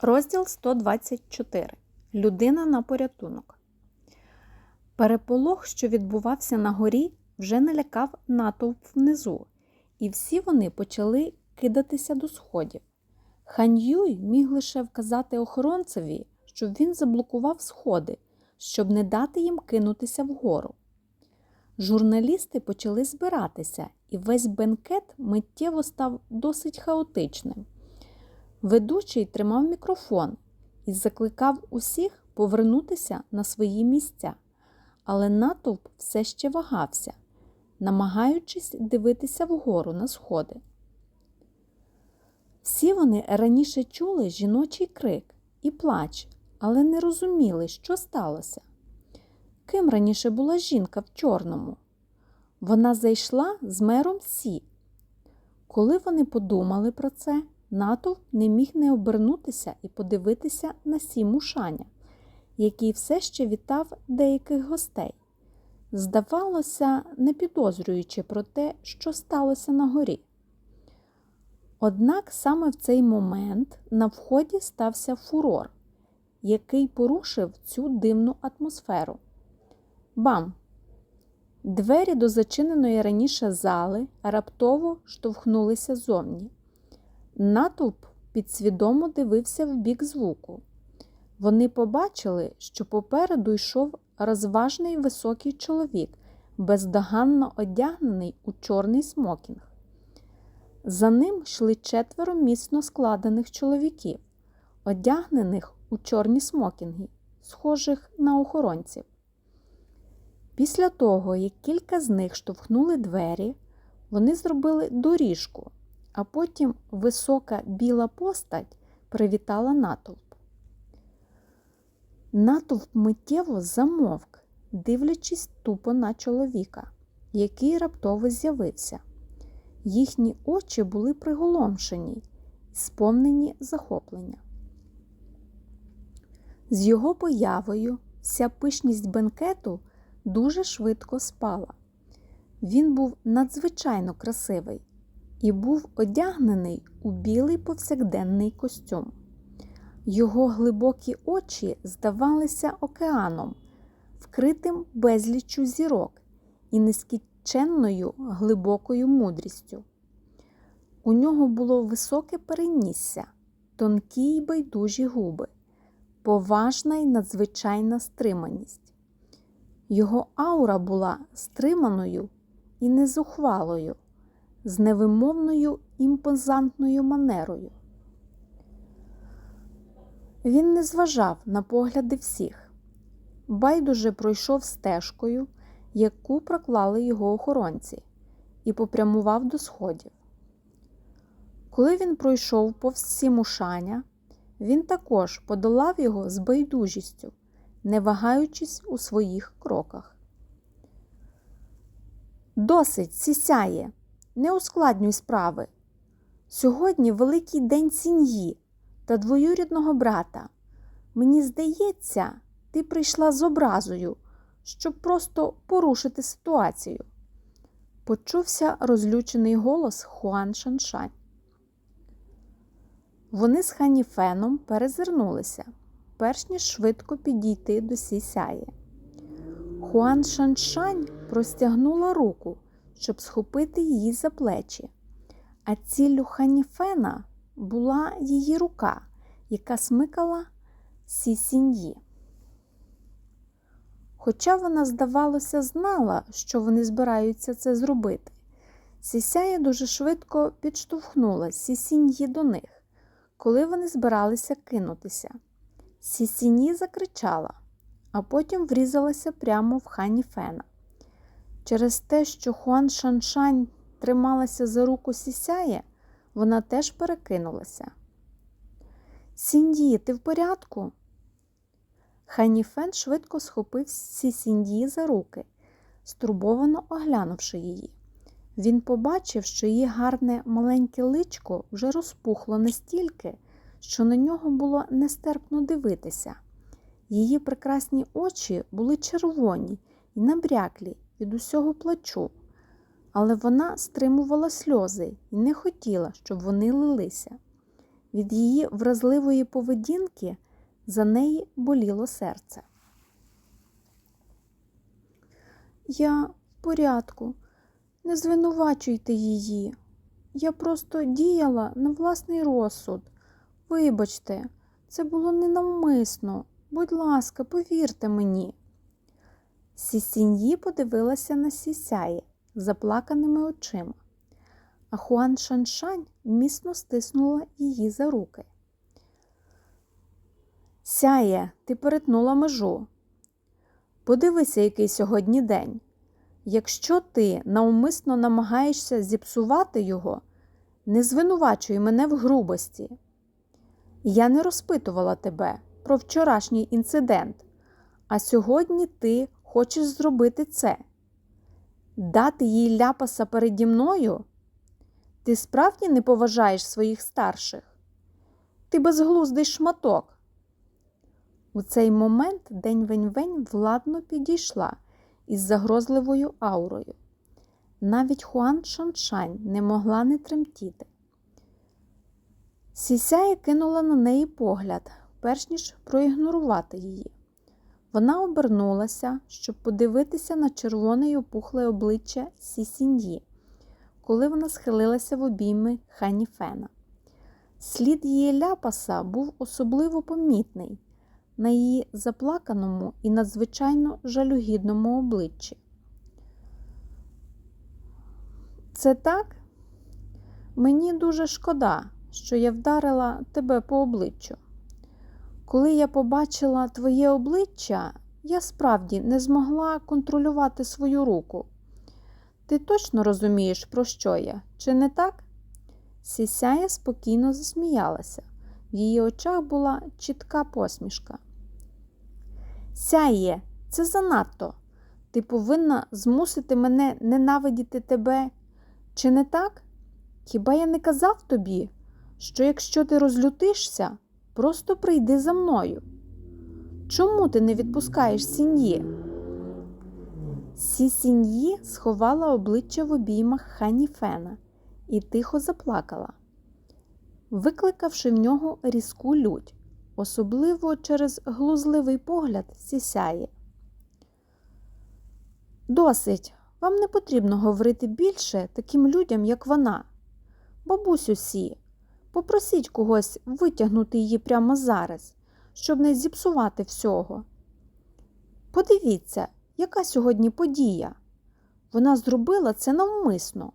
Розділ 124. Людина на порятунок. Переполох, що відбувався на горі, вже налякав натовп внизу, і всі вони почали кидатися до сходів. Хан Юй міг лише вказати охоронцеві, щоб він заблокував сходи, щоб не дати їм кинутися вгору. Журналісти почали збиратися, і весь бенкет миттєво став досить хаотичним. Ведучий тримав мікрофон і закликав усіх повернутися на свої місця, але натовп все ще вагався, намагаючись дивитися вгору на сходи. Всі вони раніше чули жіночий крик і плач, але не розуміли, що сталося. Ким раніше була жінка в чорному? Вона зайшла з мером Сі. Коли вони подумали про це, натовп не міг не обернутися і подивитися на Сі Мушаня, який все ще вітав деяких гостей. Здавалося, не підозрюючи про те, що сталося на горі. Однак саме в цей момент на вході стався фурор, який порушив цю дивну атмосферу. Бам! Двері до зачиненої раніше зали раптово штовхнулися зовні. Натовп підсвідомо дивився в бік звуку. Вони побачили, що попереду йшов розважний високий чоловік, бездоганно одягнений у чорний смокінг. За ним йшли четверо міцно складених чоловіків, одягнених у чорні смокінги, схожих на охоронців. Після того, як кілька з них штовхнули двері, вони зробили доріжку, а потім висока біла постать привітала натовп. Натовп миттєво замовк, дивлячись тупо на чоловіка, який раптово з'явився. Їхні очі були приголомшені сповнені захоплення. З його появою вся пишність бенкету дуже швидко спала. Він був надзвичайно красивий і був одягнений у білий повсякденний костюм. Його глибокі очі здавалися океаном, вкритим безліччю зірок і нескінченною глибокою мудрістю. У нього було високе перенісся, тонкі й байдужі губи, поважна й надзвичайна стриманість. Його аура була стриманою і незухвалою, з невимовною імпозантною манерою. Він не зважав на погляди всіх, байдуже пройшов стежкою, яку проклали його охоронці, і попрямував до сходів. Коли він пройшов повз сімушаня, він також подолав його з байдужістю, не вагаючись у своїх кроках. Досить сісяє, не ускладнюй справи. Сьогодні великий день сім'ї та двоюрідного брата. Мені здається, ти прийшла з образою, щоб просто порушити ситуацію. Почувся розлючений голос Хуан Шаншань. Вони з Ханіфеном перезирнулися, перш ніж швидко підійти до сісяє. Хуан Шаншань простягнула руку, щоб схопити її за плечі, а ціллю Ханіфена була її рука, яка смикала Сі Сіньї. Хоча вона, здавалося, знала, що вони збираються це зробити, Сісяя дуже швидко підштовхнула Сісіньї до них, коли вони збиралися кинутися. Сісіньї закричала, а потім врізалася прямо в хані Фена. Через те, що Хуан Шаншань трималася за руку Сісяє, вона теж перекинулася. Сінді, ти в порядку? Ханіфен швидко схопив Сі Сінді за руки, стурбовано оглянувши її. Він побачив, що її гарне маленьке личко вже розпухло настільки, що на нього було нестерпно дивитися. Її прекрасні очі були червоні і набряклі від усього плачу, але вона стримувала сльози і не хотіла, щоб вони лилися. Від її вразливої поведінки за неї боліло серце. Я в порядку, не звинувачуйте її. Я просто діяла на власний розсуд. Вибачте, це було ненавмисно. Будь ласка, повірте мені. Сісіньї подивилася на сісяє заплаканими очима, а Хуан Шаншань міцно стиснула її за руки. Сяє, ти перетнула межу. Подивися, який сьогодні день. Якщо ти навмисно намагаєшся зіпсувати його, не звинувачуй мене в грубості. Я не розпитувала тебе про вчорашній інцидент, а сьогодні ти хочеш зробити це. Дати їй ляпаса переді мною? Ти справді не поважаєш своїх старших? Ти безглуздий шматок. У цей момент день вень-вень владно підійшла із загрозливою аурою. Навіть Хуан Шаншань не могла не тремтіти. Сісяє кинула на неї погляд, перш ніж проігнорувати її. Вона обернулася, щоб подивитися на червоне й опухле обличчя Сісіньї, коли вона схилилася в обійми Ханіфена. Слід її ляпаса був особливо помітний на її заплаканому і надзвичайно жалюгідному обличчі. Це так? Мені дуже шкода, що я вдарила тебе по обличчю. Коли я побачила твоє обличчя, я справді не змогла контролювати свою руку. Ти точно розумієш, про що я, чи не так? Сісяя спокійно засміялася. В її очах була чітка посмішка. Сяє, це занадто. Ти повинна змусити мене ненавидіти тебе. Чи не так? Хіба я не казав тобі, що якщо ти розлютишся, просто прийди за мною? Чому ти не відпускаєш сіньї? Сі сіньї сховала обличчя в обіймах Хані Фена і тихо заплакала, викликавши в нього різку лють, особливо через глузливий погляд сісяє. Досить, вам не потрібно говорити більше таким людям, як вона. Бабусю Сі, попросіть когось витягнути її прямо зараз, щоб не зіпсувати всього. Подивіться, яка сьогодні подія. Вона зробила це навмисно.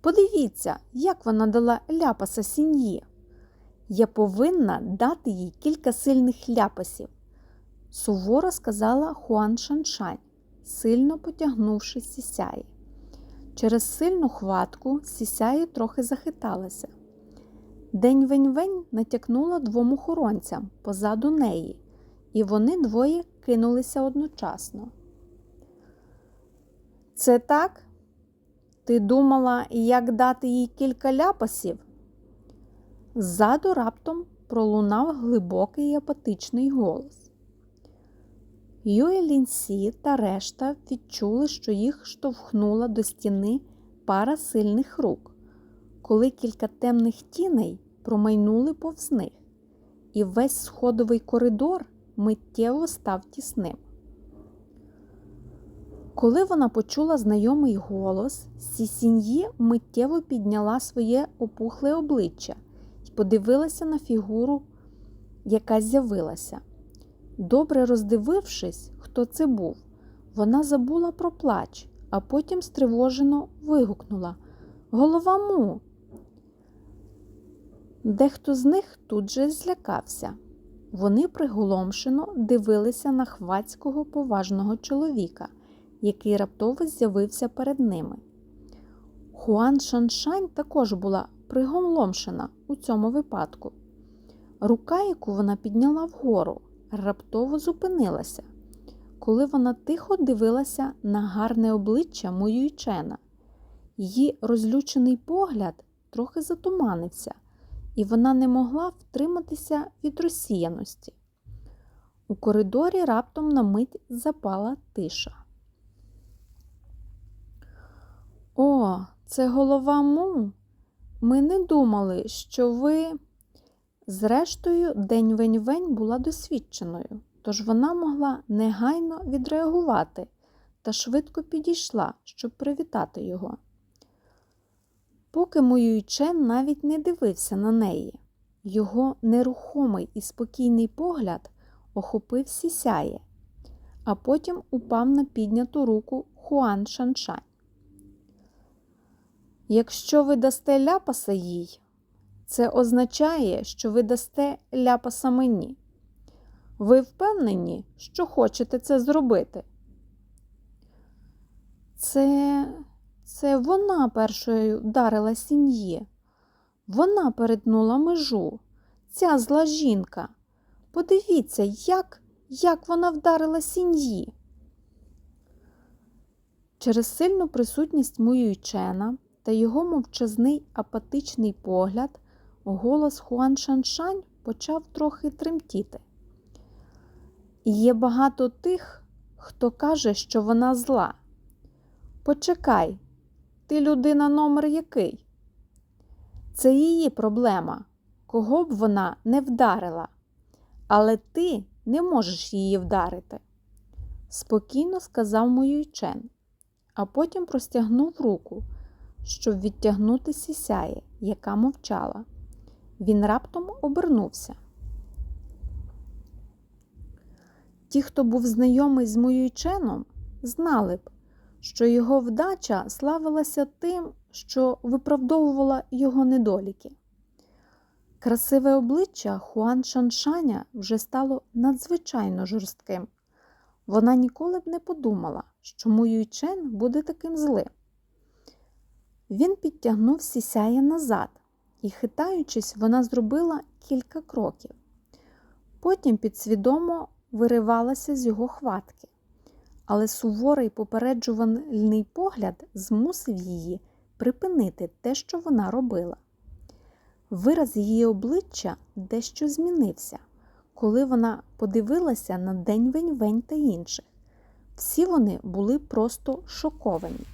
Подивіться, як вона дала ляпаса сіньї. Я повинна дати їй кілька сильних ляпасів, суворо сказала Хуан Шаншань, сильно потягнувши сісяї. Через сильну хватку сісяї трохи захиталася. День вень-вень натякнула двом охоронцям позаду неї, і вони двоє кинулися одночасно. Це так? Ти думала, як дати їй кілька ляпасів? Ззаду раптом пролунав глибокий і апатичний голос. Ює Лінсі та решта відчули, що їх штовхнула до стіни пара сильних рук, коли кілька темних тіней промайнули повз них, і весь сходовий коридор миттєво став тісним. Коли вона почула знайомий голос, Сісіньї миттєво підняла своє опухле обличчя і подивилася на фігуру, яка з'явилася. Добре роздивившись, хто це був, вона забула про плач, а потім стривожено вигукнула Голова му. Дехто з них тут же злякався. Вони приголомшено дивилися на хвацького поважного чоловіка, який раптово з'явився перед ними. Хуан Шаншань також була приголомшена у цьому випадку. Рука, яку вона підняла вгору, раптово зупинилася, коли вона тихо дивилася на гарне обличчя Моюйчена. Її розлючений погляд трохи затуманився, і вона не могла втриматися від розсіяності. У коридорі раптом на мить запала тиша. О, це голова му. ми не думали, що ви. Зрештою, день вень-вень була досвідченою, тож вона могла негайно відреагувати та швидко підійшла, щоб привітати його. Поки Моюйчен навіть не дивився на неї. Його нерухомий і спокійний погляд охопив сісяє, а потім упав на підняту руку Хуан Шаншань. Якщо ви дасте ляпаса їй, це означає, що ви дасте ляпаса мені. Ви впевнені, що хочете це зробити? Це, це вона першою вдарила сіньє. Вона перетнула межу. Ця зла жінка. Подивіться, як, як вона вдарила сіньї. Через сильну присутність Муюйчена та його мовчазний апатичний погляд голос Хуан Шаншань почав трохи тремтіти. Є багато тих, хто каже, що вона зла. Почекай, ти людина номер який? Це її проблема, кого б вона не вдарила, але ти не можеш її вдарити, спокійно сказав Моюйчен, а потім простягнув руку, щоб відтягнути сісяє, яка мовчала. Він раптом обернувся. Ті, хто був знайомий з Моюйченом, знали б, що його вдача славилася тим, що виправдовувала його недоліки. Красиве обличчя Хуан Шаншаня вже стало надзвичайно жорстким. Вона ніколи б не подумала, що Муюйчен буде таким злим. Він підтягнув сісяє назад, і, хитаючись, вона зробила кілька кроків. Потім підсвідомо виривалася з його хватки, але суворий попереджувальний погляд змусив її припинити те, що вона робила. Вираз її обличчя дещо змінився, коли вона подивилася на день вень-вень та інших. Всі вони були просто шоковані.